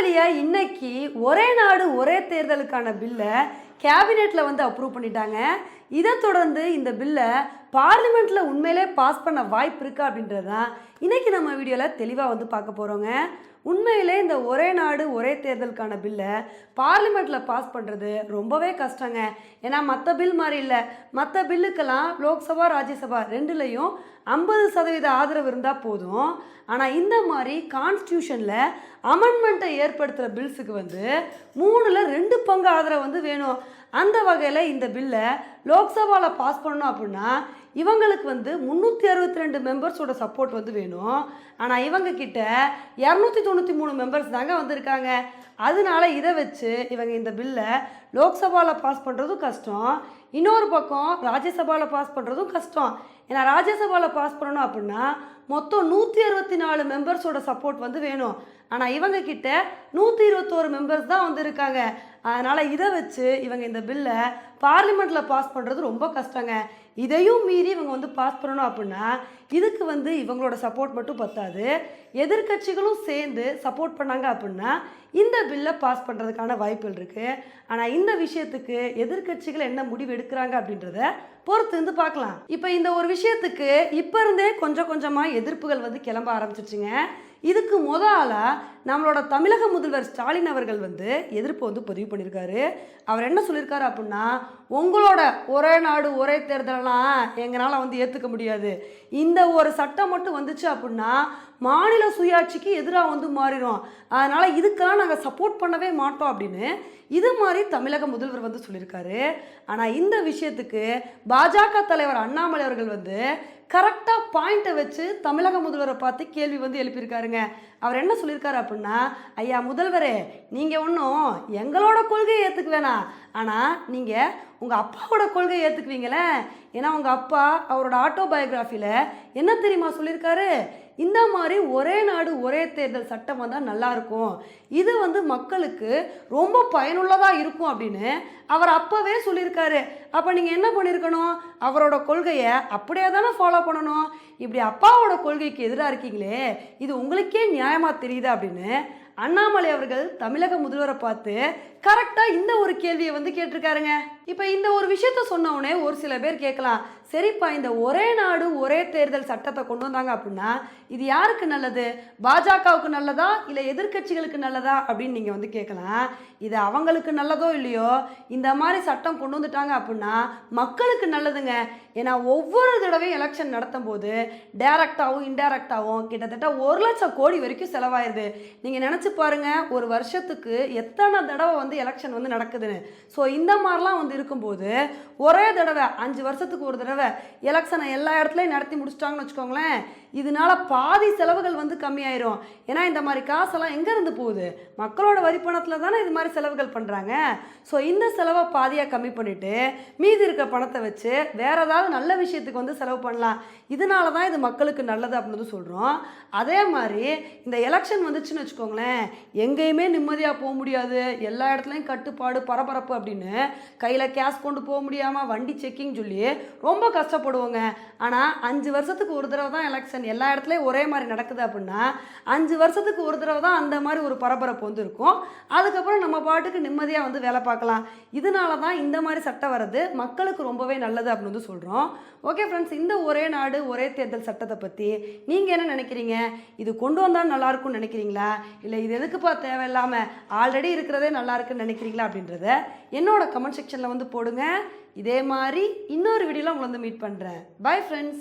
வழியாக இன்னைக்கு ஒரே நாடு ஒரே தேர்தலுக்கான பில்லை கேபினெட்டில் வந்து அப்ரூவ் பண்ணிட்டாங்க. இதை தொடர்ந்து இந்த பில்லை பார்லிமெண்ட்டில் உண்மையிலே பாஸ் பண்ண வாய்ப்பு இருக்கா அப்படின்றது தான் இன்றைக்கி நம்ம வீடியோவில் தெளிவாக வந்து பார்க்க போகிறோங்க உண்மையிலே இந்த ஒரே நாடு ஒரே தேர்தலுக்கான பில்லை பார்லிமெண்ட்டில் பாஸ் பண்ணுறது ரொம்பவே கஷ்டங்க. ஏன்னா மற்ற பில் மாதிரி இல்லை. மற்ற பில்லுக்கெல்லாம் லோக்சபா ராஜ்யசபா ரெண்டுலேயும் ஐம்பது சதவீத ஆதரவு இருந்தால் போதும். ஆனால் இந்த மாதிரி கான்ஸ்டியூஷனில் அமெண்ட்மெண்ட்டை ஏற்படுத்துகிற பில்ஸுக்கு வந்து மூணில் ரெண்டு பங்கு ஆதரவு வந்து வேணும். அந்த வகையில் இந்த பில்லை லோக்சபாவில் பாஸ் பண்ணணும் அப்படின்னா இவங்களுக்கு வந்து முந்நூற்றி அறுபத்தி ரெண்டு மெம்பர்ஸோட சப்போர்ட் வந்து வேணும். ஆனால் இவங்க கிட்ட இரநூத்தி தொண்ணூற்றி மூணு மெம்பர்ஸ் தாங்க வந்திருக்காங்க. அதனால இதை வச்சு இவங்க இந்த பில்லை லோக்சபாவில் பாஸ் பண்ணுறதும் கஷ்டம். இன்னொரு பக்கம் ராஜ்யசபாவில் பாஸ் பண்ணுறதும் கஷ்டம். ஏன்னா ராஜ்யசபாவில் பாஸ் பண்ணணும் அப்படின்னா மொத்தம் நூற்றி அறுபத்தி நாலு மெம்பர்ஸோட சப்போர்ட் வந்து வேணும். ஆனால் இவங்க கிட்ட நூற்றி இருபத்தோரு மெம்பர்ஸ் தான் வந்து இருக்காங்க. அதனால் இதை வச்சு இவங்க இந்த பில்லை பார்லிமெண்ட்டில் பாஸ் பண்ணுறது ரொம்ப கஷ்டங்க. இதையும் மீறி இவங்க வந்து பாஸ் பண்ணணும் அப்படின்னா இதுக்கு வந்து இவங்களோட சப்போர்ட் மட்டும் பத்தாது. எதிர்க்கட்சிகளும் சேர்ந்து சப்போர்ட் பண்ணாங்க அப்படின்னா இந்த பில்லை பாஸ் பண்ணுறதுக்கான வாய்ப்புகள் இருக்குது ஆனால் இந்த விஷயத்துக்கு எதிர்க்கட்சிகள் என்ன முடிவு எடுக்கிறாங்க அப்படின்றத பொறுத்து இருந்து பார்க்கலாம். இப்போ இந்த ஒரு விஷயத்துக்கு இப்போ இருந்தே கொஞ்சம் கொஞ்சமாக எதிர்ப்புகள் வந்து கிளம்ப ஆரம்பிச்சிருச்சுங்க. இதுக்கு முத நம்மளோட தமிழக முதல்வர் ஸ்டாலின் அவர்கள் வந்து எதிர்ப்பு வந்து பதிவு பண்ணியிருக்காரு. அவர் என்ன சொல்லியிருக்காரு அப்படின்னா உங்களோட ஒரே நாடு ஒரே தேர்தலெல்லாம் எங்களால் வந்து ஏற்றுக்க முடியாது. இந்த ஒரு சட்டம் மட்டும் வந்துச்சு அப்படின்னா மாநில சுயாட்சிக்கு எதிராக வந்து மாறிடும் அதனால் இதுக்கெல்லாம் நாங்கள் சப்போர்ட் பண்ணவே மாட்டோம் அப்படின்னு இது மாதிரி தமிழக முதல்வர் வந்து சொல்லியிருக்காரு. ஆனால் இந்த விஷயத்துக்கு பாஜக தலைவர் அண்ணாமலை அவர்கள் வந்து கரெக்டாக பாயிண்ட்டை வச்சு தமிழக முதல்வரை பார்த்து கேள்வி வந்து எழுப்பியிருக்காருங்க. அவர் என்ன சொல்லியிருக்காரு அப்படின்னா ஐயா முதல்வரே நீங்கள் ஒன்றும் எங்களோட கொள்கையை ஏற்றுக்க வேணாம். ஆனால் நீங்கள் உங்கள் அப்பாவோட கொள்கையை ஏற்றுக்குவீங்களே ஏன்னா உங்கள் அப்பா அவரோட ஆட்டோபயோகிராஃபியில் என்ன தெரியுமா சொல்லியிருக்காரு? இந்த மாதிரி ஒரே நாடு ஒரே தேர்தல் சட்டம் வந்தால் நல்லாயிருக்கும் இது வந்து மக்களுக்கு ரொம்ப பயனுள்ளதாக இருக்கும் அப்படின்னு அவர் அப்போவே சொல்லியிருக்காரு. அப்போ நீங்கள் என்ன பண்ணியிருக்கணும் அவரோட கொள்கையை அப்படியே தானே ஃபாலோ பண்ணணும். இப்படி அப்பாவோட கொள்கைக்கு எதிராக இருக்கீங்களே இது உங்களுக்கே நியாயமாக தெரியுது அப்படின்னு அண்ணாமலை அவர்கள் தமிழக முதல்வரை பார்த்து கரெக்டாக இந்த ஒரு கேள்வியை வந்து கேட்டிருக்காருங்க. இப்போ இந்த ஒரு விஷயத்த சொன்ன உடனே ஒரு சில பேர் கேட்கலாம். சரிப்பா இந்த ஒரே நாடு ஒரே தேர்தல் சட்டத்தை கொண்டு வந்தாங்க அப்படின்னா இது யாருக்கு நல்லது? பாஜகவுக்கு நல்லதா? இல்லை எதிர்க்கட்சிகளுக்கு நல்லதா? அப்படின்னு நீங்கள் வந்து கேட்கலாம். இது அவங்களுக்கு நல்லதோ இல்லையோ? இந்த மாதிரி சட்டம் கொண்டு வந்துட்டாங்க அப்படின்னா மக்களுக்கு நல்லதுங்க. ஏன்னா ஒவ்வொரு தடவையும் எலெக்ஷன் நடத்தும் போது டைரக்டாகவும் இன்டைரக்டாகவும் கிட்டத்தட்ட ஒரு லட்சம் கோடி வரைக்கும் செலவாயிருது. நீங்கள் நினச்சி பாருங்கள் ஒரு வருஷத்துக்கு எத்தனை தடவை வந்து எலெக்ஷன் வந்து நடக்குதுன்னு. ஸோ இந்த மாதிரிலாம் வந்து இருக்கும்போது ஒரே தடவை அஞ்சு வருஷத்துக்கு ஒரு தடவை எலெக்ஷனை எல்லா இடத்துலையும் நடத்தி முடிச்சிட்டாங்கன்னு வச்சுக்கோங்களேன் இதனால பாதி செலவுகள் வந்து கம்மியாயிரும். ஏன்னா இந்த மாதிரி காசெல்லாம் எங்கேருந்து போகுது? மக்களோட வரிப்பணத்தில் தானே இது மாதிரி செலவுகள் பண்ணுறாங்க ஸோ இந்த செலவை பாதியாக கம்மி பண்ணிவிட்டு மீதி இருக்க பணத்தை வச்சு வேற ஏதாவது நல்ல விஷயத்துக்கு வந்து செலவு பண்ணலாம். இதனால தான் இது மக்களுக்கு நல்லது அப்படின்னு சொல்கிறோம் அதே மாதிரி இந்த எலெக்ஷன் வந்துச்சுன்னு வச்சுக்கோங்களேன் எங்கேயுமே நிம்மதியாக போக முடியாது. எல்லா இடத்துலையும் கட்டுப்பாடு பரபரப்பு அப்படின்னு கையில் கேஷ் கொண்டு போக முடியாமல் வண்டி செக்கிங் சொல்லி ரொம்ப கஷ்டப்படுவோங்க. ஆனால் அஞ்சு வருஷத்துக்கு ஒரு தடவை தான் எலெக்ஷன் எல்லா இடத்துலையும் ஒரே மாதிரி நடக்குது அப்படின்னா அஞ்சு வருஷத்துக்கு ஒரு தடவை தான் அந்த மாதிரி ஒரு பரபரப்பு வந்து இருக்கும். அதுக்கப்புறம் நம்ம பாட்டுக்கு நிம்மதியாக வந்து வேலை பார்க்கலாம். இதனால தான் இந்த மாதிரி சட்டம் வர்றது மக்களுக்கு ரொம்பவே நல்லது அப்படின்னு வந்து சொல்கிறோம் ஓகே ஃப்ரெண்ட்ஸ் இந்த ஒரே நாடு ஒரே தேர்தல் சட்டத்தை பற்றி நீங்கள் என்ன நினைக்கிறீங்க? இது கொண்டு வந்தால் நல்லா இருக்கும்னு நினைக்கிறீங்களா? இல்லை இது எதுக்குப்பா தேவையில்லாமல் ஆல்ரெடி இருக்கிறதே நல்லா இருக்குன்னு நினைக்கிறீங்களா அப்படின்றத என்னோட கமெண்ட் செக்ஷனில் வந்து போடுங்க. இதே மாதிரி இன்னொரு வீடியோவில் உங்களை வந்து மீட் பண்ணுறேன் பை ஃப்ரெண்ட்ஸ்